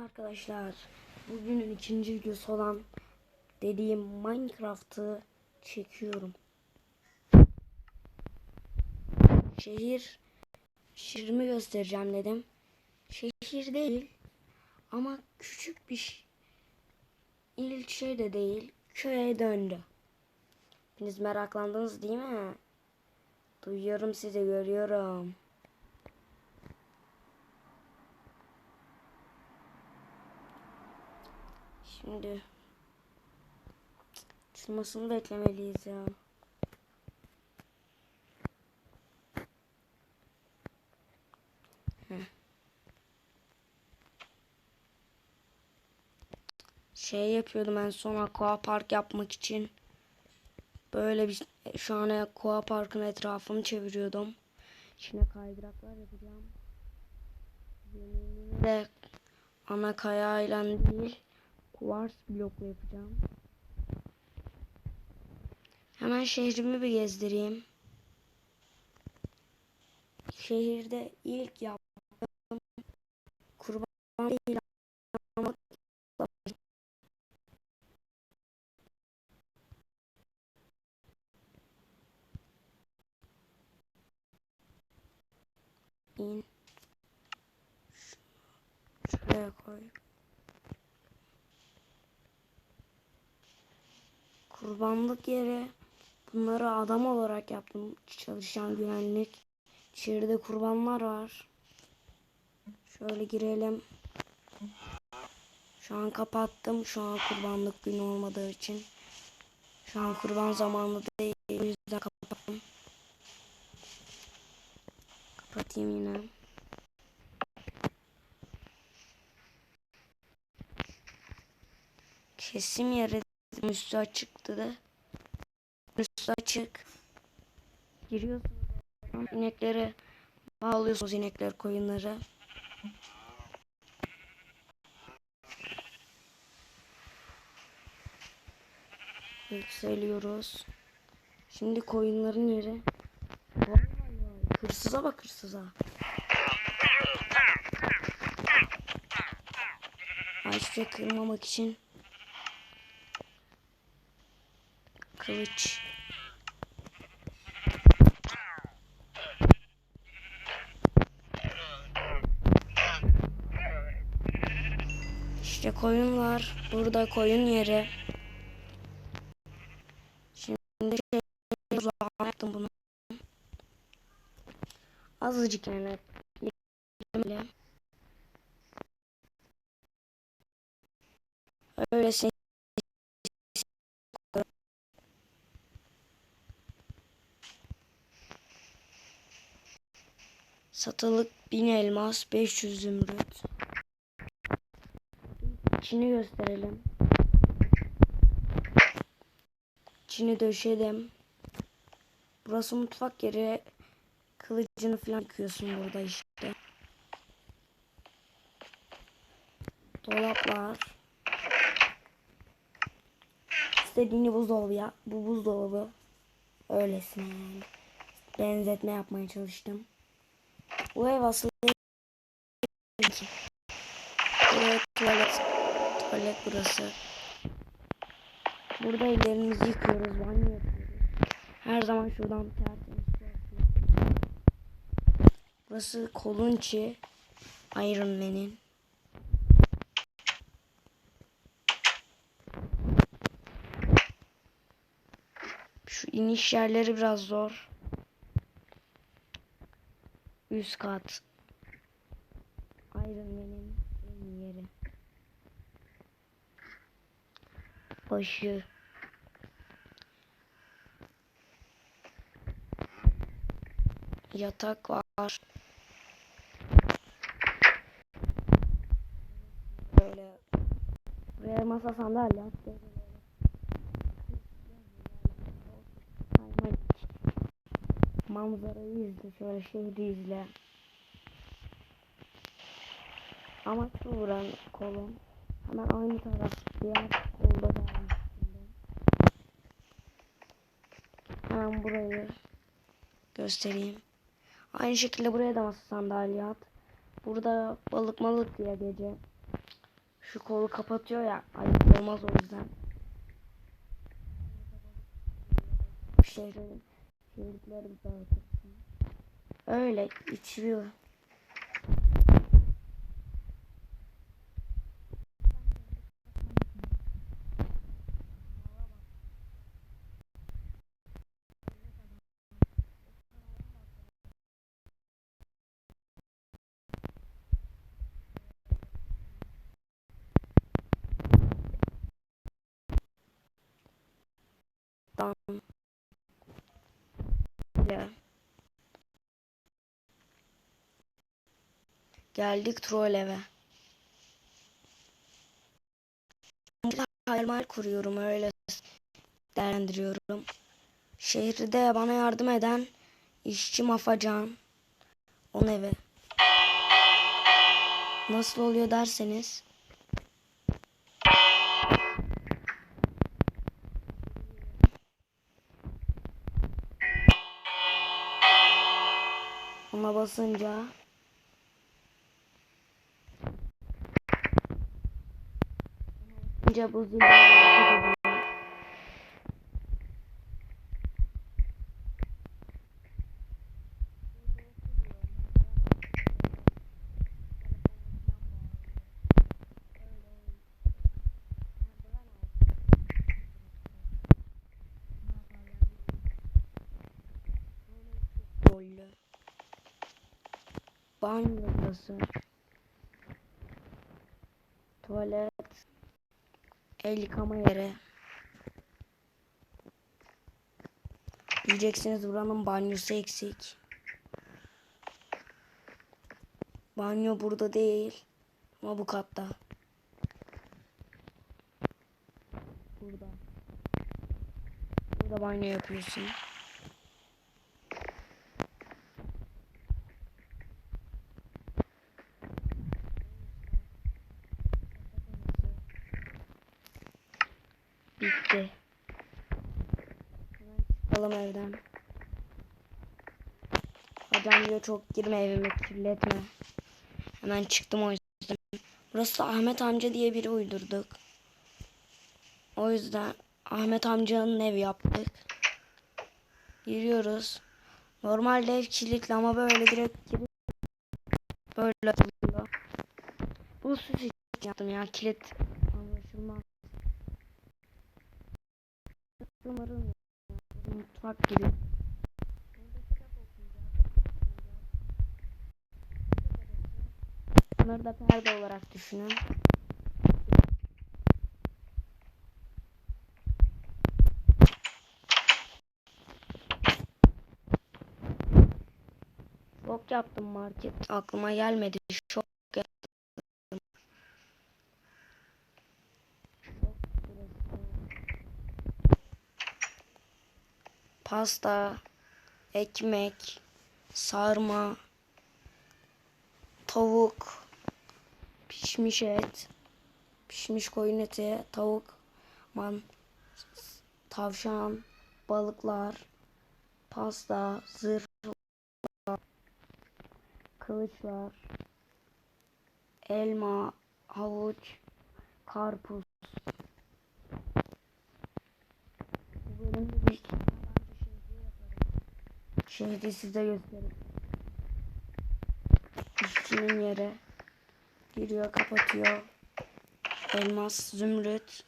arkadaşlar. Bugünün ikinci videosu olan dediğim Minecraft'ı çekiyorum. Şehir şehrimi göstereceğim dedim. Şehir değil ama küçük bir ilçe de değil. Köye döndü. Hepiniz meraklandınız değil mi? Duyuyorum sizi görüyorum. Şimdi açılmasını beklemeliyiz ya. Şey yapıyordum en son aqua park yapmak için. Böyle bir şu an aqua parkın etrafını çeviriyordum. İçine kaydıraklar yapacağım. Zeminini de ana kayayla değil kuvars blokla yapacağım. Hemen şehrimi bir gezdireyim. Şehirde ilk yaptığım kurban değil ama in şuraya koy. Kurbanlık yeri bunları adam olarak yaptım. Çalışan güvenlik. İçeride kurbanlar var. Şöyle girelim. Şu an kapattım. Şu an kurbanlık günü olmadığı için. Şu an kurban zamanı değil. O yüzden kapattım. Kapatayım yine. Kesim yeri üstü açıktı da. Üstü açık. Giriyorsunuz. oradan, İnekleri bağlıyorsunuz inekler koyunları. Yükseliyoruz. Şimdi koyunların yeri. Vay vay vay. Hırsıza bak hırsıza. Ağaçta kırmamak için kılıç. İşte koyun var. Burada koyun yeri. Şimdi şey yaptım bunu. Azıcık yani. Öyle. Öyle şey. Satılık 1000 elmas, 500 zümrüt. İçini gösterelim. İçini döşedim. Burası mutfak yeri. Kılıcını falan yıkıyorsun burada işte. Dolaplar. İstediğini buzdolabı ya. Bu buzdolabı. Öylesine yani. Benzetme yapmaya çalıştım. Bu ev aslında tuvalet. Tuvalet burası. Burada ellerimizi yıkıyoruz, banyo yapıyoruz. Her zaman şuradan tertemiz su akıyor. Burası kolun içi. Iron Man'in. Şu iniş yerleri biraz zor. Üst kat. Iron Man'in en yeri. Başı. Yatak var. Böyle. Buraya masa sandalye böyle. Kaymak için. Manzarayı izle. Şöyle şehri izle. Ama şu vuran kolum. Hemen aynı taraf diğer kolda da. Hemen burayı göstereyim. Aynı şekilde buraya da masa sandalye at. Burada balık malık diye gece. Şu kolu kapatıyor ya. Ayıp olmaz o yüzden. Şehrin şehirleri dağıtırsın. Öyle içiliyor. Dan. Ya. Geldik troll eve. Hayal kuruyorum öyle değerlendiriyorum. Şehirde bana yardım eden işçi Mafacan. Onun evi. Nasıl oluyor derseniz. Ona basınca basınca bu zil hareket ediyor. Rollü. Banyo burası. Tuvalet. El yıkama yeri. Diyeceksiniz buranın banyosu eksik. Banyo burada değil. Ama bu katta. Burada. Burada banyo yapıyorsun. Bitti. Hemen çıkalım evden. Hocam diyor çok girme evime kirletme. Hemen çıktım o yüzden. Burası Ahmet amca diye biri uydurduk. O yüzden Ahmet amcanın evi yaptık. Giriyoruz. Normalde ev kilitli ama böyle direkt girip böyle açılıyor. Bu süs için yaptım ya kilit anlaşılmaz. Umarım mutfak gibi. Bunları da perde olarak düşünün. Şok yaptım market. Aklıma gelmedi. Şok yaptım. Şok burası. Pasta, ekmek, sarma, tavuk, pişmiş et, pişmiş koyun eti, tavuk, man, tavşan, balıklar, pasta, zırh, kılıçlar, elma, havuç, karpuz. Bu bölümde bir Şehri size göstereyim. İşçinin yeri. Giriyor kapatıyor. Elmas, zümrüt,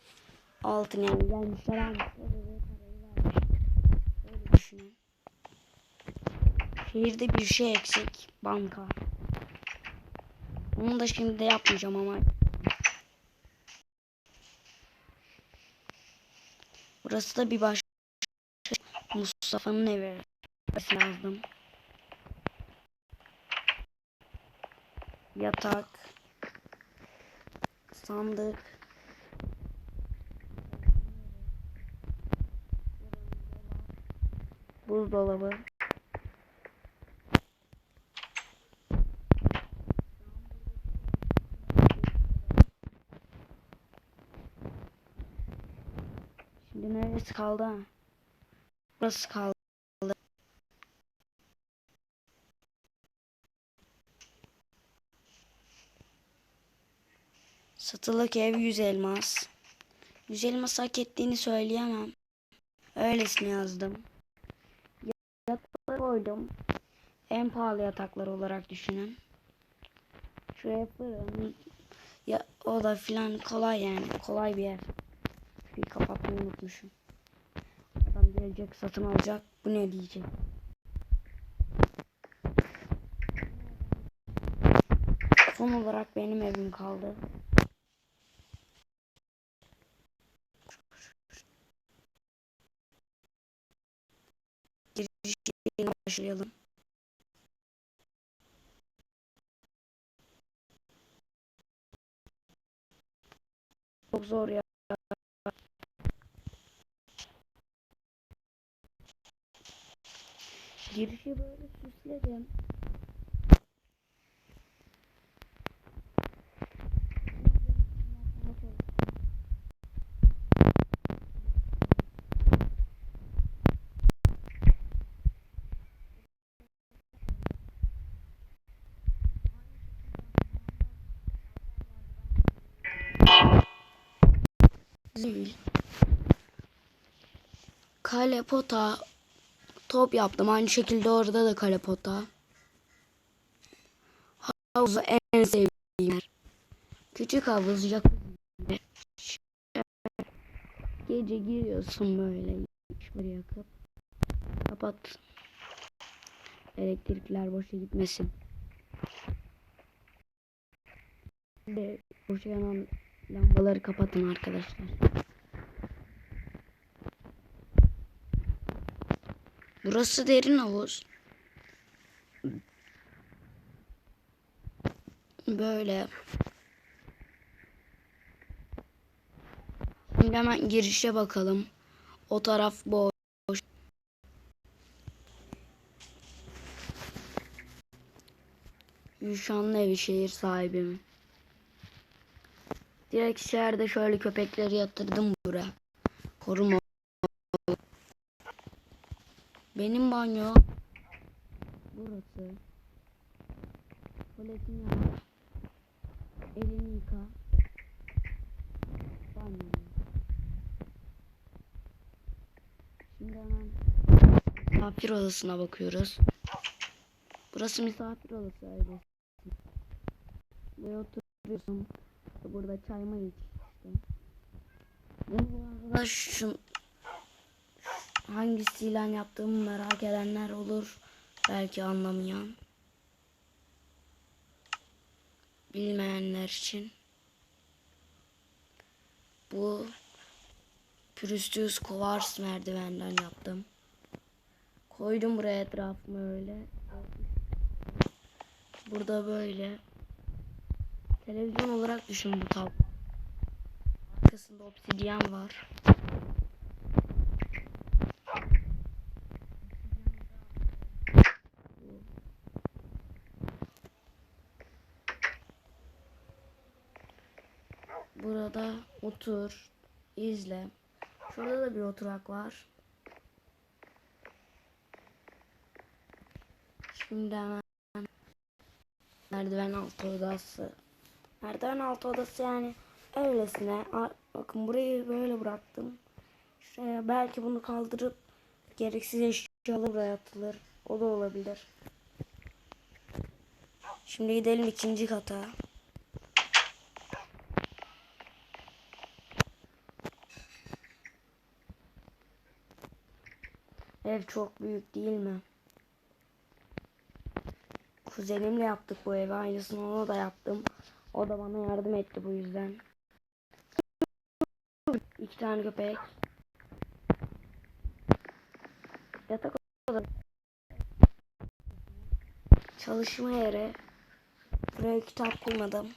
altın yani gelmişler almışlar. Şehirde bir şey eksik. Banka. Onu da şimdi de yapmayacağım ama. Burası da bir başka Mustafa'nın evi. Lazım. Yatak. Sandık. Buzdolabı. Şimdi neresi kaldı? Burası kaldı. Satılık ev 100 elmas. 100 elmas hak ettiğini söyleyemem. Öylesine yazdım. Yatakları koydum. En pahalı yataklar olarak düşünün. Şuraya fırın. Ya o da filan kolay yani. Kolay bir yer. Şurayı kapatmayı unutmuşum. Adam gelecek satın alacak. Bu ne diyecek. Son olarak benim evim kaldı. Girişine başlayalım. Çok zor ya. Girişi böyle süsledim. Değil. Kale pota top yaptım. Aynı şekilde orada da kale pota. Havuzu en sevdiğim yer. Küçük havuz jacuzzi. Gece giriyorsun böyle ışıkları yakıp. Kapat. Elektrikler boşa gitmesin. Ve boşa yanan lambaları kapatın arkadaşlar. Burası derin havuz. Böyle. Şimdi hemen girişe bakalım. O taraf boş. Yuşanlı evi şehir sahibim. Direkt şehirde şöyle köpekleri yatırdım buraya. Koruma. Benim banyo. Burası. Tuvaletini yap. Elini yıka. Banyo. Şimdi hemen misafir odasına bakıyoruz. Burası misafir odası öyle. Buraya oturuyorsun. Burada çay mı iç işte. Bunu bu şu hangisiyle yaptığımı merak edenler olur. Belki anlamayan. Bilmeyenler için. Bu pürüzsüz kovars merdivenden yaptım. Koydum buraya etrafımı öyle. Burada böyle. Televizyon olarak düşün bu tab. Arkasında obsidyen var. Burada otur, izle. Şurada da bir oturak var. Şimdi hemen merdiven altı odası. Merdiven altı odası yani öylesine. Bakın burayı böyle bıraktım. Şuraya belki bunu kaldırıp gereksiz eşyalar buraya atılır. O da olabilir. Şimdi gidelim ikinci kata. Ev çok büyük değil mi? Kuzenimle yaptık bu evi. Aynısını ona da yaptım. O da bana yardım etti bu yüzden. İki tane köpek. Yatak odası. Çalışma yeri. Buraya kitap koymadım.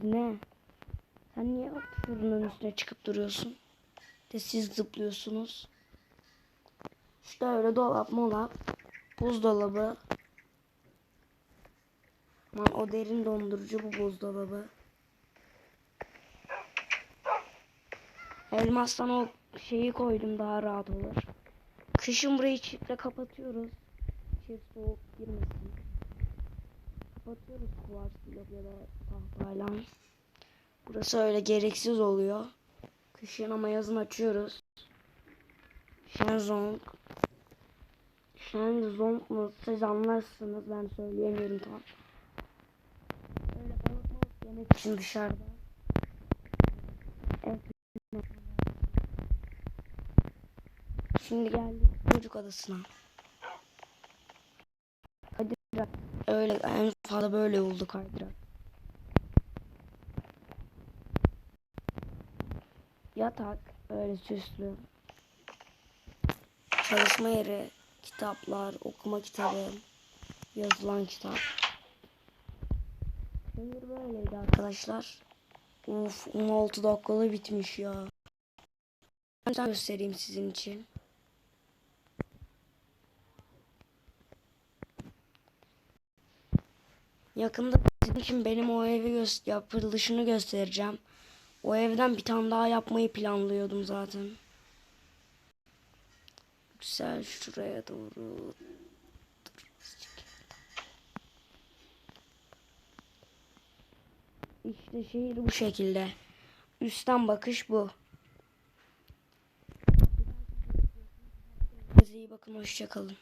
Siz ne? Sen niye fırının üstüne çıkıp duruyorsun? De siz zıplıyorsunuz. İşte öyle dolap molap. Buzdolabı. Aman o derin dondurucu bu buzdolabı. Elmastan o şeyi koydum daha rahat olur. Kışın burayı çitle kapatıyoruz. İçeri soğuk girmesin. Kapatıyoruz kuvars blok ya da tahtayla. Burası öyle gereksiz oluyor. Kışın ama yazın açıyoruz. Shenzong. Shenzong mu? Siz anlarsınız ben söyleyemiyorum tam. Öyle balık balık yemek için dışarıda. Evet. Şimdi geldik çocuk adasına. Kaydırak. Öyle en fazla böyle oldu kaydırak. Yatak öyle süslü. Çalışma yeri, kitaplar, okuma kitabı, yazılan kitap. Şehir böyleydi arkadaşlar. Uf 16 dakikada bitmiş ya. Ben göstereyim sizin için. Yakında sizin için benim o evi gö- yapılışını göstereceğim. O evden bir tane daha yapmayı planlıyordum zaten. Güzel şuraya doğru. İşte şehir bu şekilde. Üstten bakış bu. Size iyi bakın hoşçakalın.